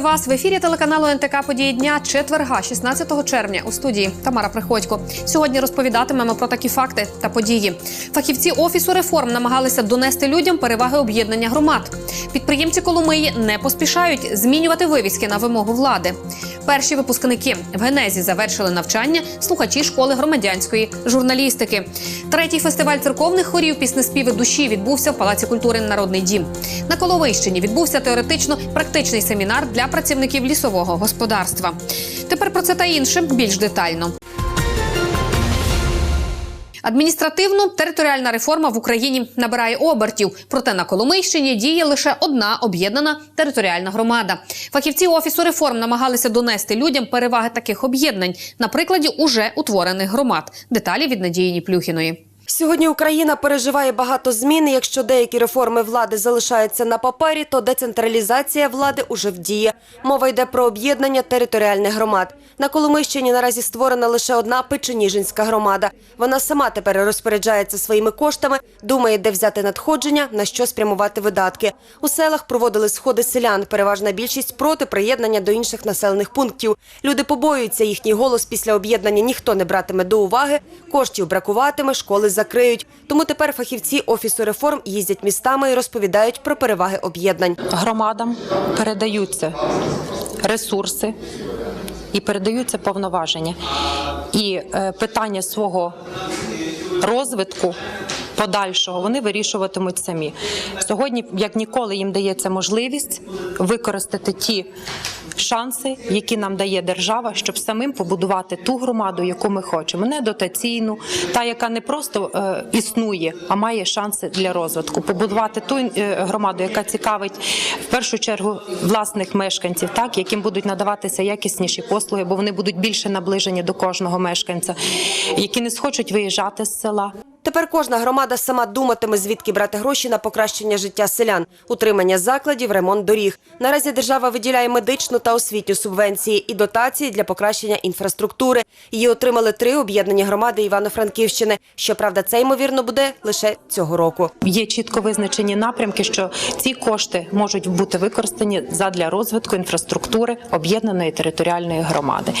Вітаю вас в ефірі телеканалу НТК Події дня четверга, 16 червня. У студії Тамара Приходько. Сьогодні розповідатимемо про такі факти та події. Фахівці офісу реформ намагалися донести людям переваги об'єднання громад. Підприємці Коломиї не поспішають змінювати вивіски на вимогу влади. Перші випускники в генезі завершили навчання слухачі школи громадянської журналістики. Третій фестиваль церковних хорів піснеспіви душі відбувся в Палаці культури Народний дім. На Коловищині відбувся теоретично-практичний семінар для працівників лісового господарства. Тепер про це та інше більш детально. Адміністративно-територіальна реформа в Україні набирає обертів. Проте на Коломийщині діє лише одна об'єднана територіальна громада. Фахівці офісу реформ намагалися донести людям переваги таких об'єднань на прикладі уже утворених громад. Деталі від Надії Ніплюхіної. Сьогодні Україна переживає багато змін. Якщо деякі реформи влади залишаються на папері, то децентралізація влади уже в дії. Мова йде про об'єднання територіальних громад. На Коломийщині наразі створена лише одна Печеніжинська громада. Вона сама тепер розпоряджається своїми коштами, думає, де взяти надходження, на що спрямувати видатки. У селах проводили сходи селян. Переважна більшість проти приєднання до інших населених пунктів. Люди побоюються, їхній голос після об'єднання ніхто не братиме до уваги. Коштів бракуватиме, школи закриють. Тому тепер фахівці офісу реформ їздять містами і розповідають про переваги об'єднань. громадам передаються ресурси і передаються повноваження. І е, питання свого розвитку. Подальшого вони вирішуватимуть самі сьогодні, як ніколи, їм дається можливість використати ті шанси, які нам дає держава, щоб самим побудувати ту громаду, яку ми хочемо, не дотаційну, та яка не просто е, існує, а має шанси для розвитку. Побудувати ту е, громаду, яка цікавить в першу чергу власних мешканців, так яким будуть надаватися якісніші послуги, бо вони будуть більше наближені до кожного мешканця, які не схочуть виїжджати з села. Тепер кожна громада сама думатиме, звідки брати гроші на покращення життя селян, утримання закладів, ремонт доріг. Наразі держава виділяє медичну та освітню субвенції і дотації для покращення інфраструктури. Її отримали три об'єднані громади Івано-Франківщини. Щоправда, це ймовірно буде лише цього року. Є чітко визначені напрямки, що ці кошти можуть бути використані задля розвитку інфраструктури об'єднаної територіальної громади.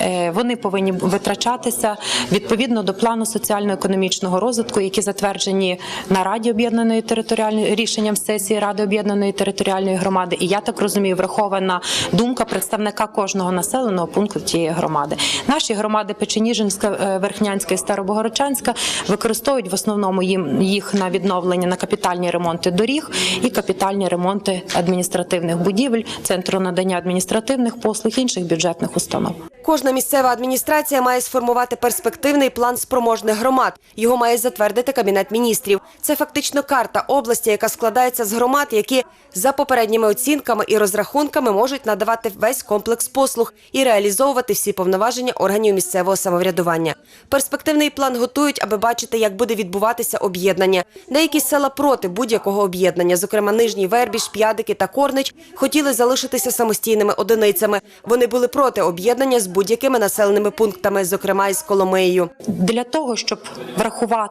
Е, Вони повинні витрачатися відповідно до плану соціально-економічного розвитку, які затверджені на Раді об'єднаної територіальної рішенням сесії Ради об'єднаної територіальної громади. І я так розумію, врахована думка представника кожного населеного пункту тієї громади. Наші громади Печеніжинська, е, Верхнянська і Старобогородчанська використовують в основному їм їх на відновлення на капітальні ремонти доріг і капітальні ремонти адміністративних будівель, центру надання адміністративних послуг інших бюджетних установ. Кожна місцева адміністрація має сформувати перспективний план спроможних громад. Його має затвердити кабінет міністрів. Це фактично карта області, яка складається з громад, які за попередніми оцінками і розрахунками можуть надавати весь комплекс послуг і реалізовувати всі повноваження органів місцевого самоврядування. Перспективний план готують, аби бачити, як буде відбуватися об'єднання. Деякі села проти будь-якого об'єднання, зокрема Нижній Вербіж, П'ядики та Корнич, хотіли залишитися самостійними одиницями. Вони були проти об'єднання з будь-якими населеними пунктами, зокрема із Коломиєю. Для того, щоб врахувати,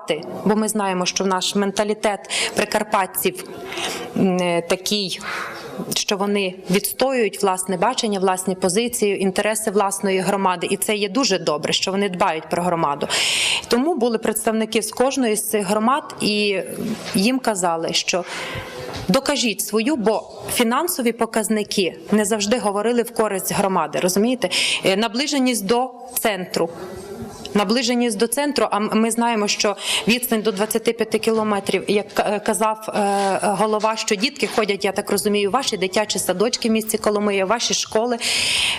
бо ми знаємо, що наш менталітет прикарпатців е, такий. Що вони відстоюють власне бачення, власні позиції, інтереси власної громади, і це є дуже добре, що вони дбають про громаду. Тому були представники з кожної з цих громад, і їм казали, що докажіть свою, бо фінансові показники не завжди говорили в користь громади. Розумієте, Е, наближеність до центру. Наближеність до центру, а ми знаємо, що відстань до 25 кілометрів, як е, казав е, голова, що дітки ходять, я так розумію, ваші дитячі садочки в місті Коломия, ваші школи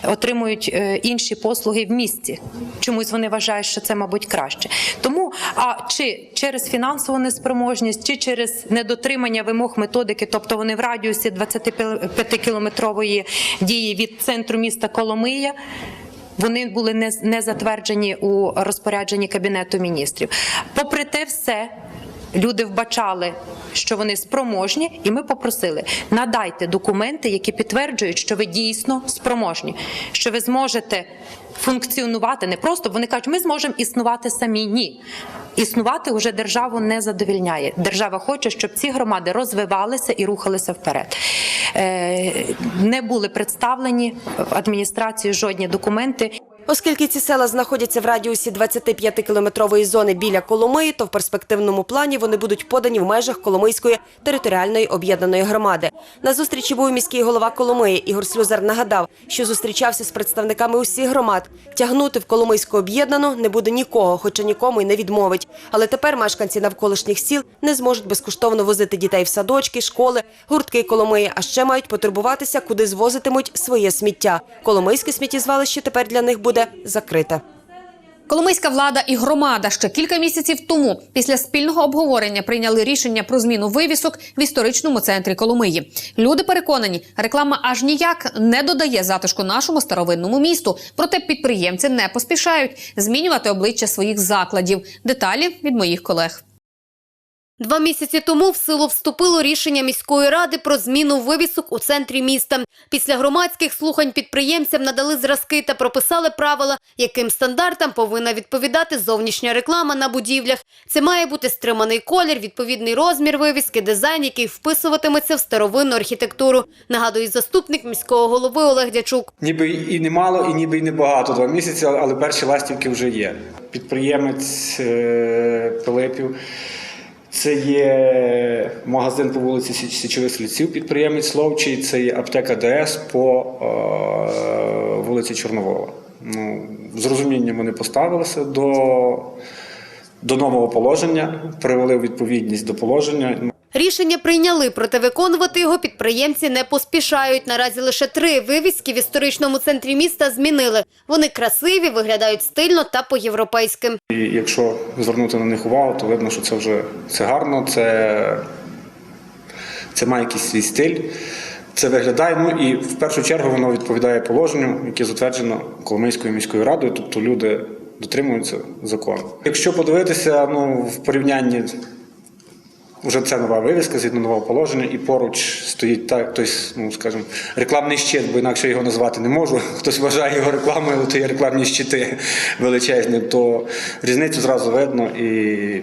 отримують е, інші послуги в місті. Чомусь вони вважають, що це, мабуть, краще. Тому, а чи через фінансову неспроможність, чи через недотримання вимог методики, тобто вони в радіусі 25 кілометрової дії від центру міста Коломия. Вони були не, не затверджені у розпорядженні кабінету міністрів. Попри те, все люди вбачали, що вони спроможні, і ми попросили надайте документи, які підтверджують, що ви дійсно спроможні, що ви зможете функціонувати не просто. Вони кажуть, ми зможемо існувати самі. Ні. Існувати вже державу не задовільняє. Держава хоче, щоб ці громади розвивалися і рухалися вперед. Е, не були представлені в адміністрацію жодні документи. Оскільки ці села знаходяться в радіусі 25-кілометрової зони біля Коломиї, то в перспективному плані вони будуть подані в межах Коломийської територіальної об'єднаної громади. На зустрічі був міський голова Коломиї Ігор Слюзар нагадав, що зустрічався з представниками усіх громад. Тягнути в Коломийську об'єднану не буде нікого, хоча нікому й не відмовить. Але тепер мешканці навколишніх сіл не зможуть безкоштовно возити дітей в садочки, школи, гуртки Коломиї, а ще мають потурбуватися, куди звозитимуть своє сміття. Коломийське сміттєзвалище тепер для них буде закрите. Коломийська влада і громада ще кілька місяців тому після спільного обговорення прийняли рішення про зміну вивісок в історичному центрі Коломиї. Люди переконані, реклама аж ніяк не додає затишку нашому старовинному місту. Проте підприємці не поспішають змінювати обличчя своїх закладів. Деталі від моїх колег. Два місяці тому в силу вступило рішення міської ради про зміну вивісок у центрі міста. Після громадських слухань підприємцям надали зразки та прописали правила, яким стандартам повинна відповідати зовнішня реклама на будівлях. Це має бути стриманий колір, відповідний розмір вивіски, дизайн, який вписуватиметься в старовинну архітектуру. Нагадує заступник міського голови Олег Дячук. Ніби і немало, і ніби й небагато два місяці, але перші ластівки вже є. Підприємець е, Пилипів. Це є магазин по вулиці Січових Слідців, підприємець Ловчий, це є аптека ДС по е, вулиці Чорновола. Ну, з розумінням вони поставилися до, до нового положення, привели відповідність до положення. Рішення прийняли, проте виконувати його підприємці не поспішають. Наразі лише три вивіски в історичному центрі міста змінили. Вони красиві, виглядають стильно та по-європейськи. Якщо звернути на них увагу, то видно, що це вже це гарно, це, це має якийсь свій стиль. Це виглядає, ну і в першу чергу воно відповідає положенню, яке затверджено Коломийською міською радою, тобто люди дотримуються закону. Якщо подивитися ну, в порівнянні, вже це нова вивіска згідно нового положення, і поруч стоїть так, тобто, ну скажімо, рекламний щит, бо інакше його назвати не можу. Хтось вважає його рекламою, але то є рекламні щити величезні, то різницю зразу видно і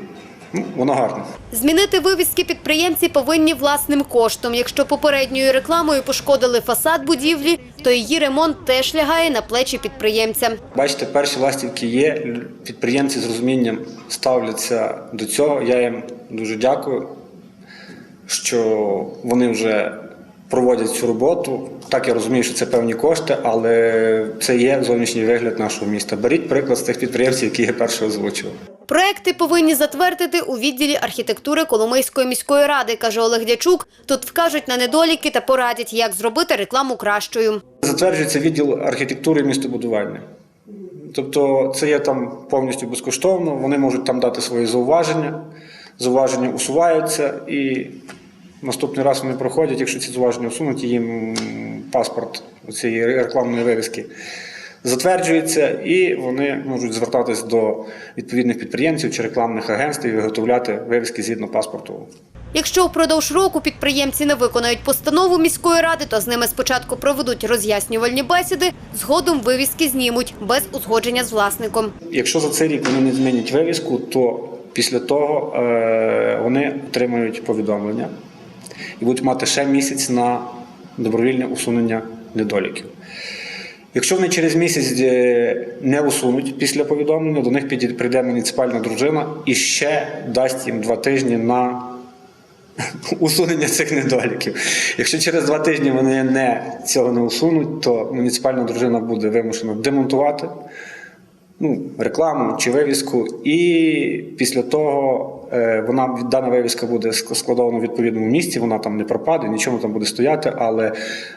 ну, воно гарно. Змінити вивіски підприємці повинні власним коштом. Якщо попередньою рекламою пошкодили фасад будівлі, то її ремонт теж лягає на плечі підприємця. Бачите, перші ластівки є. Підприємці з розумінням ставляться до цього. Я їм дуже дякую, що вони вже проводять цю роботу. Так я розумію, що це певні кошти, але це є зовнішній вигляд нашого міста. Беріть приклад з тих підприємців, які я перше озвучив. Проекти повинні затвердити у відділі архітектури Коломийської міської ради, каже Олег Дячук. Тут вкажуть на недоліки та порадять, як зробити рекламу кращою. Затверджується відділ архітектури і містобудування. Тобто це є там повністю безкоштовно, вони можуть там дати свої зауваження, зауваження усуваються і наступний раз вони проходять, якщо ці зауваження усунуть, їм паспорт цієї рекламної вивіски затверджується, і вони можуть звертатись до відповідних підприємців чи рекламних агентств і виготовляти вивіски згідно паспорту Якщо впродовж року підприємці не виконають постанову міської ради, то з ними спочатку проведуть роз'яснювальні бесіди, згодом вивіски знімуть без узгодження з власником. Якщо за цей рік вони не змінять вивіску, то після того е, вони отримають повідомлення і будуть мати ще місяць на добровільне усунення недоліків. Якщо вони через місяць е, не усунуть після повідомлення, до них прийде муніципальна дружина і ще дасть їм два тижні на усунення цих недоліків. Якщо через два тижні вони не, цього не усунуть, то муніципальна дружина буде вимушена демонтувати ну, рекламу чи вивіску, і після того вона дана вивіска буде ск- складована в відповідному місці, вона там не пропаде, нічого там буде стояти, але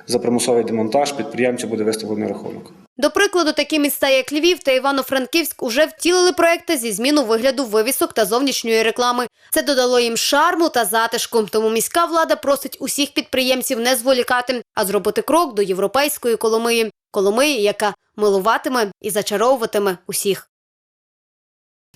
за примусовий демонтаж підприємцю буде виставлений рахунок. До прикладу, такі міста, як Львів та Івано-Франківськ, уже втілили проекти зі зміну вигляду вивісок та зовнішньої реклами. Це додало їм шарму та затишку. Тому міська влада просить усіх підприємців не зволікати, а зробити крок до європейської Коломиї. Коломиї, яка милуватиме і зачаровуватиме усіх.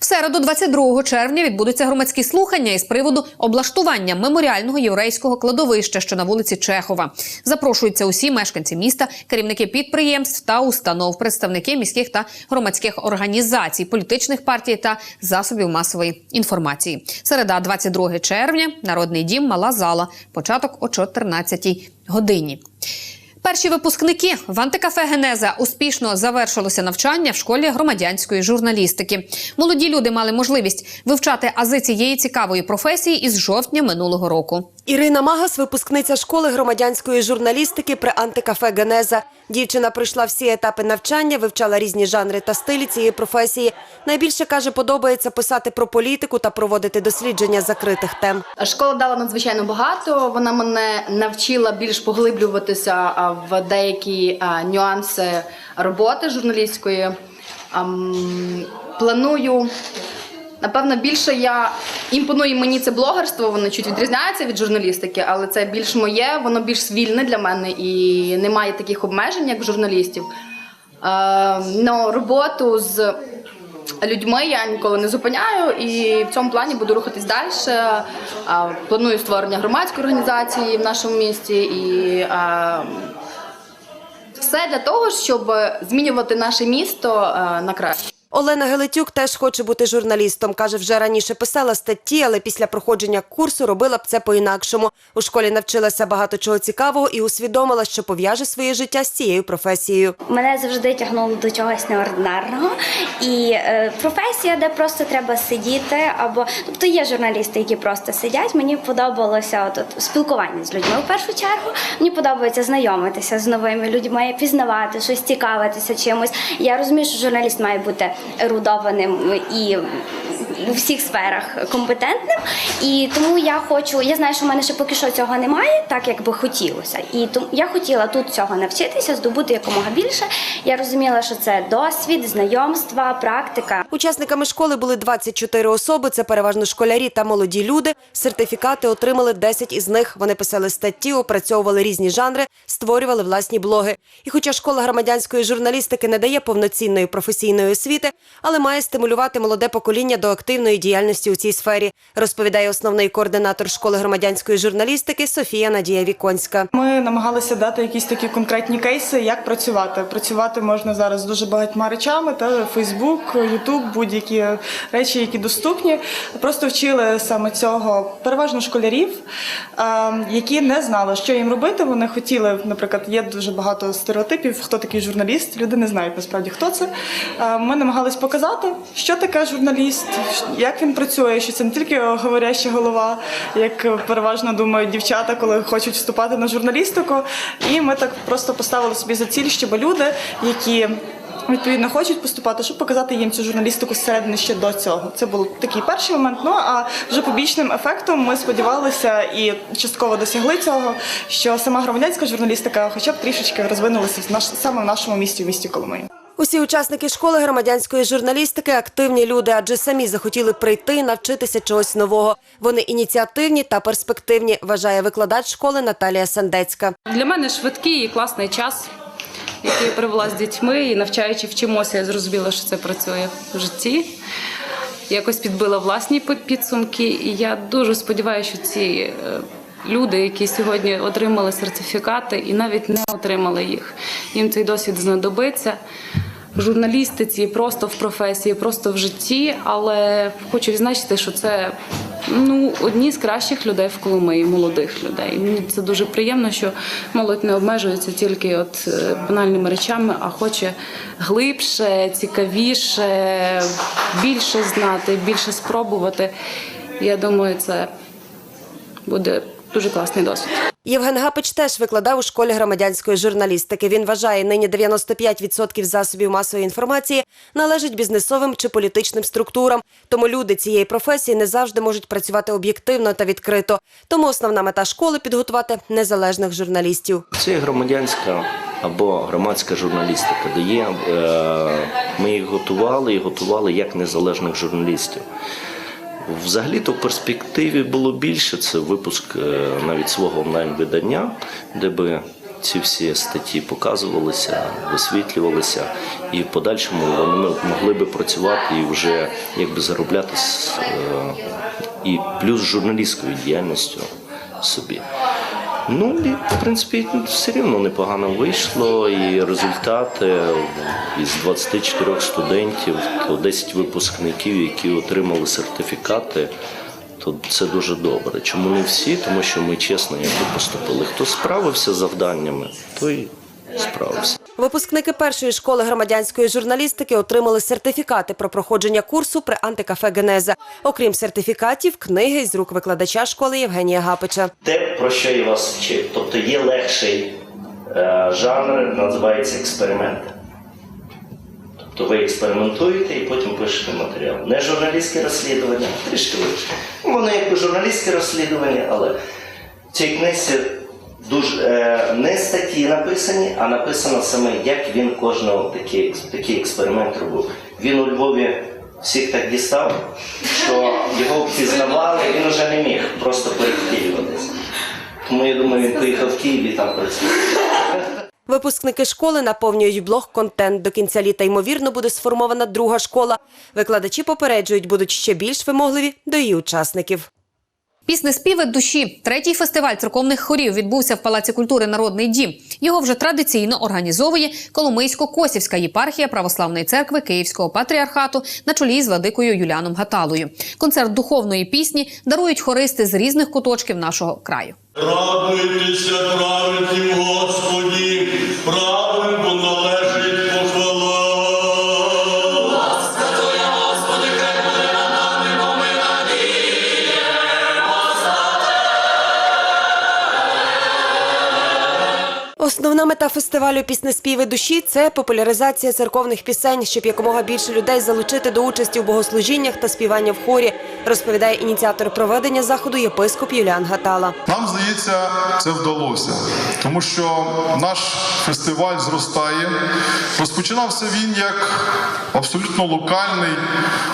В середу, 22 червня, відбудуться громадські слухання із приводу облаштування меморіального єврейського кладовища, що на вулиці Чехова. Запрошуються усі мешканці міста, керівники підприємств та установ, представники міських та громадських організацій, політичних партій та засобів масової інформації. Середа, 22 червня, народний дім, мала зала. Початок о 14 годині. Перші випускники в антикафе Генеза успішно завершилося навчання в школі громадянської журналістики. Молоді люди мали можливість вивчати ази цієї цікавої професії із жовтня минулого року. Ірина Магас, випускниця школи громадянської журналістики при антикафе Генеза. Дівчина пройшла всі етапи навчання, вивчала різні жанри та стилі цієї професії. Найбільше каже, подобається писати про політику та проводити дослідження закритих тем. Школа дала надзвичайно багато. Вона мене навчила більш поглиблюватися в деякі нюанси роботи журналістської. Планую. Напевно, більше я імпонує мені це блогерство, воно чуть відрізняється від журналістики, але це більш моє, воно більш вільне для мене і немає таких обмежень, як журналістів. Е, но роботу з людьми я ніколи не зупиняю і в цьому плані буду рухатись далі. Е, Планую створення громадської організації в нашому місті і е, все для того, щоб змінювати наше місто е, на краще. Олена Гелетюк теж хоче бути журналістом. Каже, вже раніше писала статті, але після проходження курсу робила б це по-інакшому. У школі навчилася багато чого цікавого і усвідомила, що пов'яже своє життя з цією професією. Мене завжди тягнуло до чогось неординарного. І е, професія, де просто треба сидіти, або тобто є журналісти, які просто сидять. Мені подобалося от, от, спілкування з людьми в першу чергу. Мені подобається знайомитися з новими людьми, пізнавати щось, цікавитися чимось. Я розумію, що журналіст має бути ерудованим і у всіх сферах компетентним. І тому я хочу, я знаю, що в мене ще поки що цього немає, так як би хотілося. І тому я хотіла тут цього навчитися, здобути якомога більше. Я розуміла, що це досвід, знайомства, практика. Учасниками школи були 24 особи. Це переважно школярі та молоді люди. Сертифікати отримали 10 із них. Вони писали статті, опрацьовували різні жанри, створювали власні блоги. І хоча школа громадянської журналістики не дає повноцінної професійної освіти, але має стимулювати молоде покоління до активної діяльності у цій сфері, розповідає основний координатор школи громадянської журналістики Софія Надія Віконська. Ми намагалися дати якісь такі конкретні кейси, як працювати. Працювати можна зараз дуже багатьма речами, та Фейсбук, Ютуб, будь-які речі, які доступні. Просто вчили саме цього переважно школярів, які не знали, що їм робити. Вони хотіли, наприклад, є дуже багато стереотипів, хто такий журналіст. Люди не знають насправді хто це. Ми намагались показати, що таке журналіст, як він працює, що це не тільки говоряща голова, як переважно думають дівчата, коли хочуть вступати на журналістику. І ми так просто поставили собі за ціль, щоб люди, які Відповідно, хочуть поступати, щоб показати їм цю журналістику зсередини ще до цього. Це був такий перший момент. Ну а вже побічним ефектом ми сподівалися і частково досягли цього, що сама громадянська журналістика, хоча б трішечки розвинулася в наш саме в нашому місті, в місті Коломиї. Усі учасники школи громадянської журналістики активні люди, адже самі захотіли прийти і навчитися чогось нового. Вони ініціативні та перспективні, вважає викладач школи Наталія Сандецька. Для мене швидкий і класний час, який я провела з дітьми і навчаючи вчимося, я зрозуміла, що це працює в житті. Якось підбила власні підсумки, і я дуже сподіваюся, що ці е, люди, які сьогодні отримали сертифікати і навіть не отримали їх, їм цей досвід знадобиться. В журналістиці, просто в професії, просто в житті, але хочу відзначити, що це ну, одні з кращих людей в Коломиї, молодих людей. Мені це дуже приємно, що молодь не обмежується тільки от е, банальними речами, а хоче глибше, цікавіше, більше знати, більше спробувати. Я думаю, це буде дуже класний досвід. Євген Гапич теж викладав у школі громадянської журналістики. Він вважає, нині 95% засобів масової інформації належать бізнесовим чи політичним структурам. Тому люди цієї професії не завжди можуть працювати об'єктивно та відкрито. Тому основна мета школи підготувати незалежних журналістів. Це громадянська або громадська журналістика, де є, е, ми їх готували і готували як незалежних журналістів. Взагалі-то в перспективі було більше. Це випуск е, навіть свого онлайн-видання, де би ці всі статті показувалися, висвітлювалися, і в подальшому вони могли би працювати і вже якби заробляти е, і плюс журналістською діяльністю собі. Ну і в принципі все рівно непогано вийшло. І результати із 24 студентів, то 10 випускників, які отримали сертифікати. То це дуже добре. Чому не всі? Тому що ми чесно якби поступили. Хто справився з завданнями, той справився. Випускники першої школи громадянської журналістики отримали сертифікати про проходження курсу при антикафе Генеза. Окрім сертифікатів, книги з рук викладача школи Євгенія Гапича. Те, про що я вас вчив. Тобто є легший е, жанр, називається експеримент. Тобто ви експериментуєте і потім пишете матеріал. Не журналістське розслідування, трішки легше. Ну, Воно якби журналістське розслідування, але в цій книзі дуже, е, не статті написані, а написано саме, як він кожного такий, такий експеримент робив. Він у Львові всіх так дістав, що його впізнавали, він уже не міг просто перевтілюватися. Тому я думаю, він поїхав в Київ і там працює. Випускники школи наповнюють блог контент. До кінця літа ймовірно буде сформована друга школа. Викладачі попереджують, будуть ще більш вимогливі до її учасників. Пісне співи душі. Третій фестиваль церковних хорів відбувся в Палаці культури Народний дім. Його вже традиційно організовує Коломийсько-Косівська єпархія Православної церкви Київського патріархату на чолі з владикою Юліаном Гаталою. Концерт духовної пісні дарують хористи з різних куточків нашого краю. Радуйтеся, праведні Господі, правим, Основна мета фестивалю піснеспіви душі це популяризація церковних пісень, щоб якомога більше людей залучити до участі в богослужіннях та співання в хорі, розповідає ініціатор проведення заходу єпископ Юліан Гатала. Нам здається, це вдалося, тому що наш фестиваль зростає. Розпочинався він як абсолютно локальний,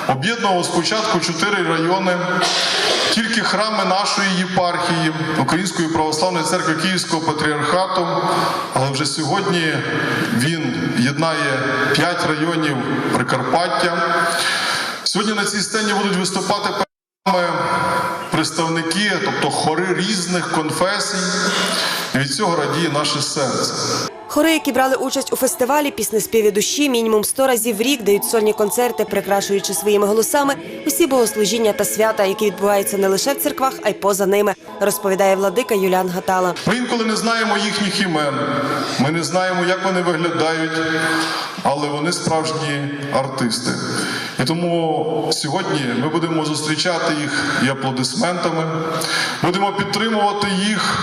об'єднував спочатку чотири райони, тільки храми нашої єпархії, Української православної церкви Київського патріархату. Але вже сьогодні він єднає п'ять районів Прикарпаття. Сьогодні на цій сцені будуть виступати перед представники, тобто хори різних конфесій. І від цього радіє наше серце. Хори, які брали участь у фестивалі піснеспіві душі, мінімум 100 разів в рік дають сольні концерти, прикрашуючи своїми голосами усі богослужіння та свята, які відбуваються не лише в церквах, а й поза ними, розповідає владика Юліан Гатала. Ми інколи не знаємо їхніх імен, ми не знаємо, як вони виглядають, але вони справжні артисти. І тому сьогодні ми будемо зустрічати їх і аплодисментами, будемо підтримувати їх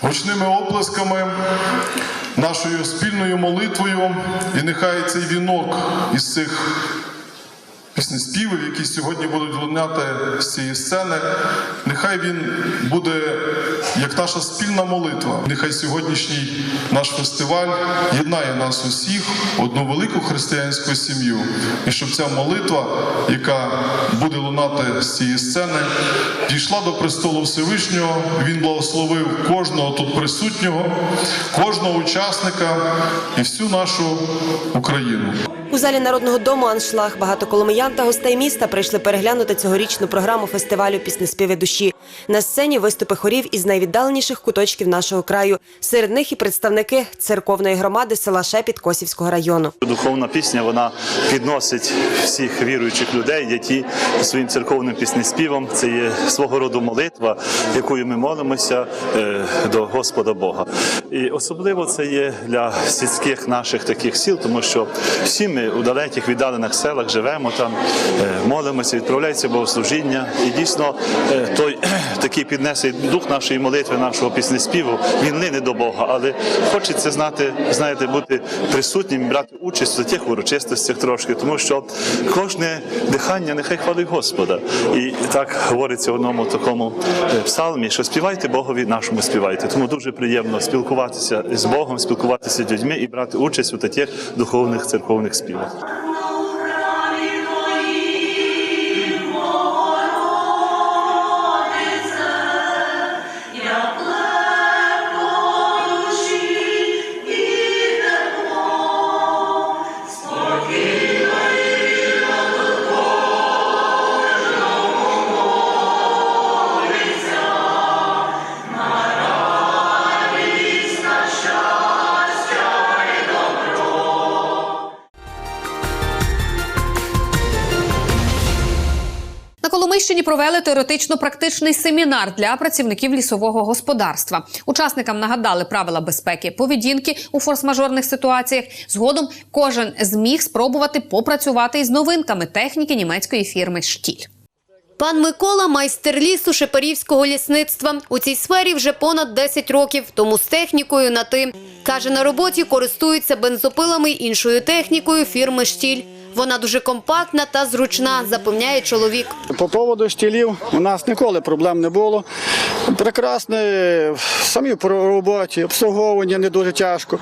гучними оплесками, нашою спільною молитвою. І нехай цей вінок із цих піснеспівів, які сьогодні будуть лунати з цієї сцени, нехай він буде як наша спільна молитва. Нехай сьогоднішній наш фестиваль єднає нас усіх одну велику християнську сім'ю. І щоб ця молитва, яка буде лунати з цієї сцени, дійшла до престолу Всевишнього. Він благословив кожного тут присутнього, кожного учасника і всю нашу Україну. У залі народного дому аншлаг багато коломиян та гостей міста прийшли переглянути цьогорічну програму фестивалю піснеспіви душі. На сцені виступи хорів із найвіддаленіших куточків нашого краю. Серед них і представники церковної громади села Шепіт Косівського району. Духовна пісня вона підносить всіх віруючих людей, які своїм церковним піснеспівом це є свого роду молитва, якою ми молимося е, до Господа Бога. І особливо це є для сільських наших таких сіл, тому що всі ми у далеких віддалених селах живемо там, е, молимося, відправляється богослужіння. І дійсно е, той такий піднесений дух нашої молитви, нашого піснеспіву, він лине до Бога, але хочеться знати, знаєте, бути присутнім, брати участь у тих урочистостях трошки, тому що кожне дихання нехай хвалить Господа. І так говориться в одному такому е, псалмі, що співайте Богові нашому співайте. Тому дуже приємно спілкуватися з Богом, спілкуватися з людьми і брати участь у таких духовних церковних співах. っています。Коломийщині провели теоретично-практичний семінар для працівників лісового господарства. Учасникам нагадали правила безпеки поведінки у форс-мажорних ситуаціях. Згодом кожен зміг спробувати попрацювати із новинками техніки німецької фірми Штіль. Пан Микола – майстер лісу Шепарівського лісництва. У цій сфері вже понад 10 років, тому з технікою на «ти». Каже, на роботі користуються бензопилами іншою технікою фірми «Штіль». Вона дуже компактна та зручна, запевняє чоловік. По поводу штілів у нас ніколи проблем не було. Прекрасне самі по роботі, обслуговування не дуже тяжко.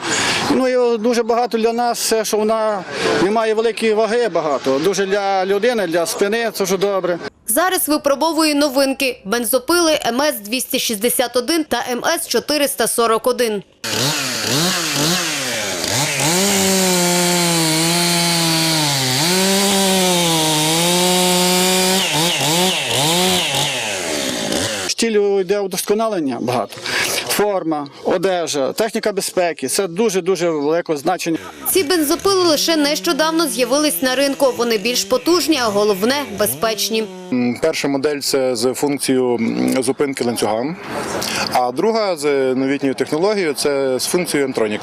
Ну і дуже багато для нас, все, що вона не має великої ваги багато. Дуже для людини, для спини це вже добре. Зараз випробовує новинки – бензопили МС-261 та МС-441. Йде удосконалення багато. Форма, одежа, техніка безпеки це дуже дуже велике значення. Ці бензопили лише нещодавно з'явились на ринку. Вони більш потужні, а головне – безпечні. Перша модель це з функцією зупинки ланцюга, а друга з новітньою технологією це з функцією Ентронік.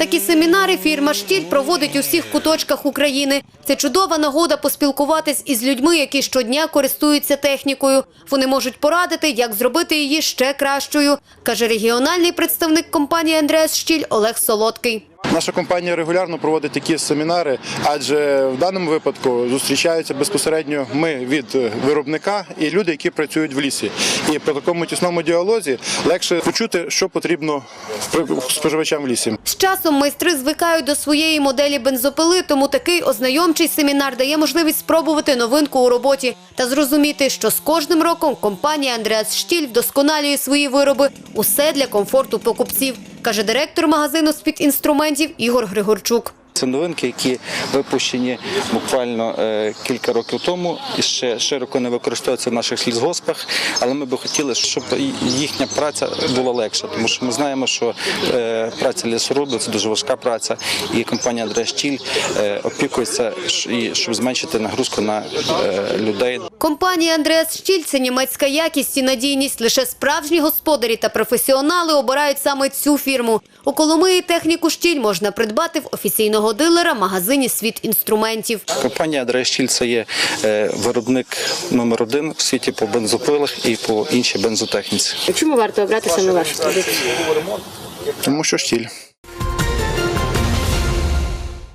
Такі семінари фірма «Штіль» проводить у всіх куточках України. Це чудова нагода поспілкуватись із людьми, які щодня користуються технікою. Вони можуть порадити, як зробити її ще кращою, каже регіональний представник компанії «Андреас Штіль» Олег Солодкий. Наша компанія регулярно проводить такі семінари, адже в даному випадку зустрічаються безпосередньо ми від виробника і люди, які працюють в лісі. І при такому тісному діалозі легше почути, що потрібно споживачам в лісі. З часом майстри звикають до своєї моделі бензопили, тому такий ознайомчий семінар дає можливість спробувати новинку у роботі та зрозуміти, що з кожним роком компанія «Андреас Штіль» вдосконалює свої вироби. Усе для комфорту покупців, каже директор магазину спецінструментів Ігор Григорчук. Це новинки, які випущені буквально е, кілька років тому і ще широко не використовуються в наших лісгоспах. Але ми би хотіли, щоб їхня праця була легша, тому що ми знаємо, що е, праця лісорубів це дуже важка праця, і компанія Андреа Штіль е, опікується, щоб зменшити нагрузку на людей. Компанія «Андреас Штіль» – це німецька якість і надійність. Лише справжні господарі та професіонали обирають саме цю фірму. У Коломиї техніку «Штіль» можна придбати в офіційного дилера магазині «Світ інструментів». Компанія Андреа Штіль це є е, виробник номер один в світі по бензопилах і по іншій бензотехніці. Чому варто обрати саме вашу продукцію? Тому що штіль.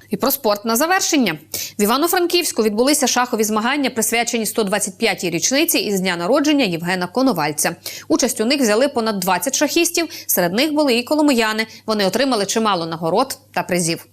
І про спорт на завершення. В Івано-Франківську відбулися шахові змагання, присвячені 125-й річниці із дня народження Євгена Коновальця. Участь у них взяли понад 20 шахістів. Серед них були і коломияни. Вони отримали чимало нагород та призів.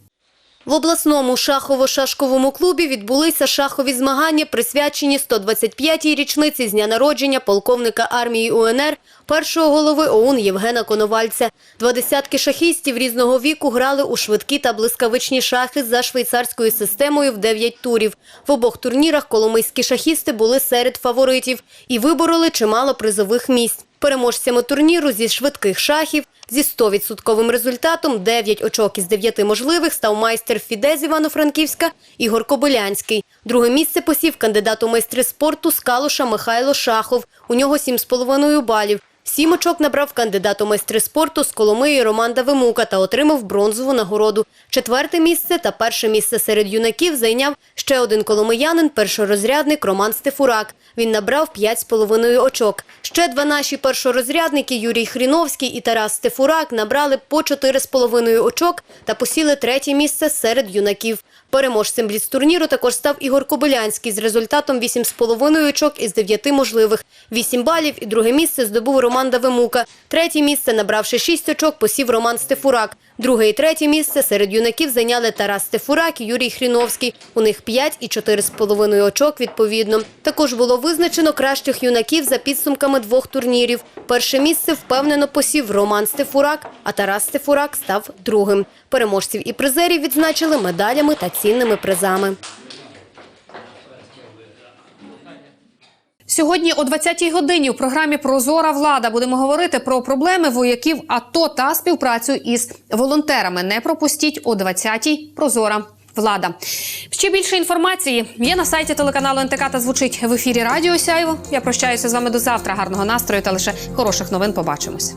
В обласному шахово-шашковому клубі відбулися шахові змагання, присвячені 125-й річниці з дня народження полковника армії УНР, першого голови ОУН Євгена Коновальця. Два десятки шахістів різного віку грали у швидкі та блискавичні шахи за швейцарською системою в 9 турів. В обох турнірах коломийські шахісти були серед фаворитів і вибороли чимало призових місць. Переможцями турніру зі швидких шахів зі 100% результатом 9 очок із 9 можливих став майстер Фіде з Івано-Франківська Ігор Кобилянський. Друге місце посів кандидат у майстри спорту з Михайло Шахов. У нього 7,5 балів. Сім очок набрав кандидат у майстри спорту з Коломиї Роман Давимука та отримав бронзову нагороду. Четверте місце та перше місце серед юнаків зайняв ще один коломиянин, першорозрядник Роман Стефурак. Він набрав 5,5 очок. Ще два наші першорозрядники Юрій Хріновський і Тарас Стефурак набрали по 4,5 очок та посіли третє місце серед юнаків. Переможцем бліц-турніру також став Ігор Кобилянський з результатом 8,5 очок із 9 можливих. 8 балів і друге місце здобув Роман Давимука. Третє місце, набравши 6 очок, посів Роман Стефурак. Друге і третє місце серед юнаків зайняли Тарас Стефурак і Юрій Хріновський. У них 5 і 4,5 очок відповідно. Також було визначено кращих юнаків за підсумками двох турнірів. Перше місце впевнено посів Роман Стефурак, а Тарас Стефурак став другим. Переможців і призерів відзначили медалями та цінними призами. Сьогодні о 20-й годині у програмі Прозора влада будемо говорити про проблеми вояків АТО та співпрацю із волонтерами. Не пропустіть о 20-й Прозора. Влада ще більше інформації є на сайті телеканалу НТК та звучить в ефірі Радіо Сяйво. Я прощаюся з вами до завтра. Гарного настрою та лише хороших новин. Побачимось.